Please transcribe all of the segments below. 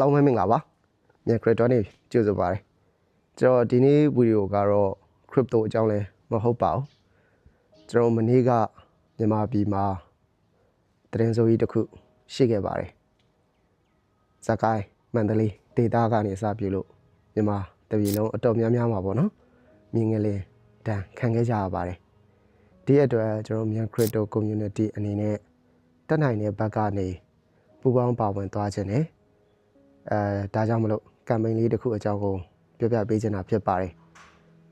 အားလုံးပဲမင်္ဂလာပါမြန် crypto နေကြိုဆိုပါရစေကျွန်တော်ဒီနေ့ဗီဒီယိုကတော့ crypto အကြောင်းလဲမဟုတ်ပါဘူးကျွန်တော်မနေ့ကမြန်မာပြည်မှာသတင်းစိုးကြီးတစ်ခုရှိခဲ့ပါတယ်ဇကိုင်းမန္တလေးဒေတာကနေစပြလို့မြန်မာတပြည်လုံးအတော်များများမှာပေါ့နော်မြင်ငယ်လေးတန်ခံခဲ့ကြရပါတယ်ဒီအတွက်ကျွန်တော်မြန် crypto community အနေနဲ့တက်နိုင်တဲ့ဘက်ကနေပူးပေါင်းပါဝင်သွားခြင်းနဲ့ အဲဒါကြောင့်မလို့ campaign လေးတစ်ခုအကြောင်းကိုပြောပြပေးချင်တာဖြစ်ပါတယ်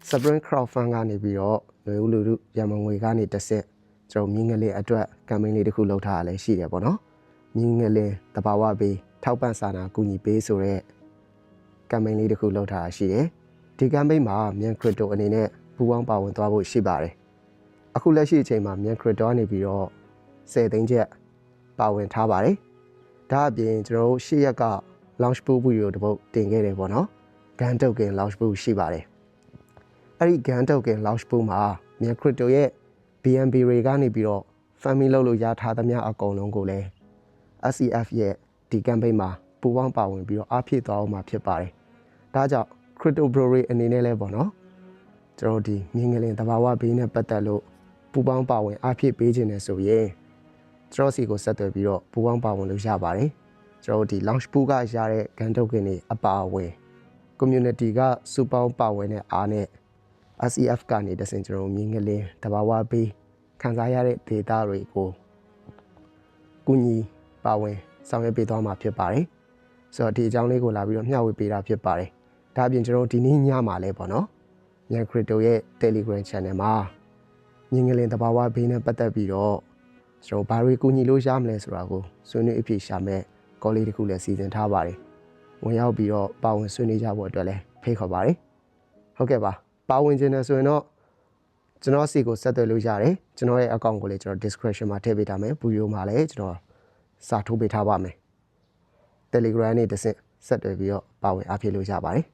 Spring Crowdfund ကနေပြီးတော့လူဦးလူလူရန်မငွေကနေတစ်ဆင့်ကျွန်တော်မြင်းငယ်လေးအတွက် campaign လေးတစ်ခုလုပ်ထားရလဲရှိတယ်ပေါ့နော်မြင်းငယ်လေးတဘာဝပေးထောက်ပံ့စာနာကူညီပေးဆိုတော့ campaign လေးတစ်ခုလုပ်ထားတာရှိတယ်ဒီ campaign မှာမြန် crypto အနေနဲ့ပူးပေါင်းပါဝင်သွားဖို့ရှိပါတယ်အခုလက်ရှိအချိန်မှာမြန် crypto ကနေပြီးတော့10သိန်းချက်ပါဝင်ထားပါတယ်ဒါအပြင်ကျွန်တော်တို့ရှေ့ရက်က launch pool ဗီဒီယိုတစ်ပုဒ်တင်ခဲ့တယ်ပေါ့နော် gun token launch pool ရှိပါတယ်အဲ့ဒီ gun token launch pool မှာမြန် crypto ရဲ့ BNB တွေကနေပြီးတော့ family လုပ်လို့ရထားသမျှအကုန်လုံးကိုလည်း SCF ရဲ့ဒီ campaign မှာပူးပေါင်းပါဝင်ပြီးတော့အားဖြည့်သွားအောင်မှာဖြစ်ပါတယ်ဒါကြောင့် crypto bro တွေအနေနဲ့လည်းပေါ့နော်ကျွန်တော်ဒီမြင်းငလင်တဘာဝဘေးနဲ့ပတ်သက်လို့ပူးပေါင်းပါဝင်အားဖြည့်ပေးခြင်းနဲ့ဆိုရင်ကျွန်တော်စီကိုဆက်သွယ်ပြီးတော့ပူးပေါင်းပါဝင်လို့ရပါတယ် ကျွန်တော်ဒီ launch pool ကရတဲ့ gun token တွေအပါအဝင် community ကစုပေါင်းပါဝင်တဲ့အားနဲ့ SEF ကနေတဆင်ကျွန်တော်မြင်းငလင်းတဘာဝပေးခံစားရတဲ့ data တွေကိုကုညီပါဝင်ဆောင်ရွက်ပေးသွားမှာဖြစ်ပါတယ်ဆိုတော့ဒီအကြောင်းလေးကိုလာပြီးတော့မျှဝေပေးတာဖြစ်ပါတယ်ဒါအပြင်ကျွန်တော်ဒီနေ့ညမှာလဲပေါ့နော်ညံ crypto ရဲ့ Telegram channel မှာမြင်းငလင်းတဘာဝဘေးနဲ့ပတ်သက်ပြီးတော့ကျွန်တော်ဘာတွေကုညီလို့ရမလဲဆိုတာကိုဆွေးနွေးအဖြစ်ရှာမဲ့ ကောလေးတစ်ခုလည်းစီစဉ်ထားပါတယ်ဝင်ရောက်ပြီးတော့ပါဝင်ဆွေးနွေးကြဖို့အတွက်လည်းဖိတ်ခေါ်ပါတယ်ဟုတ်ကဲ့ပါပါဝင်ခြင်းနဲ့ဆိုရင်တော့ကျွန်တော်စီကိုဆက်သွယ်လို့ရတယ်ကျွန်တော်ရဲ့ account ကိုလည်းကျွန်တော် description မှာထည့်ပေးထားမယ်ဗီဒီယိုမှာလည်းကျွန်တော်စာထိုးပေးထားပါမယ် Telegram နဲ့တစ်ဆင့်ဆက်သွယ်ပြီးတော့ပါဝင်အားဖြည့်လို့ရပါတယ်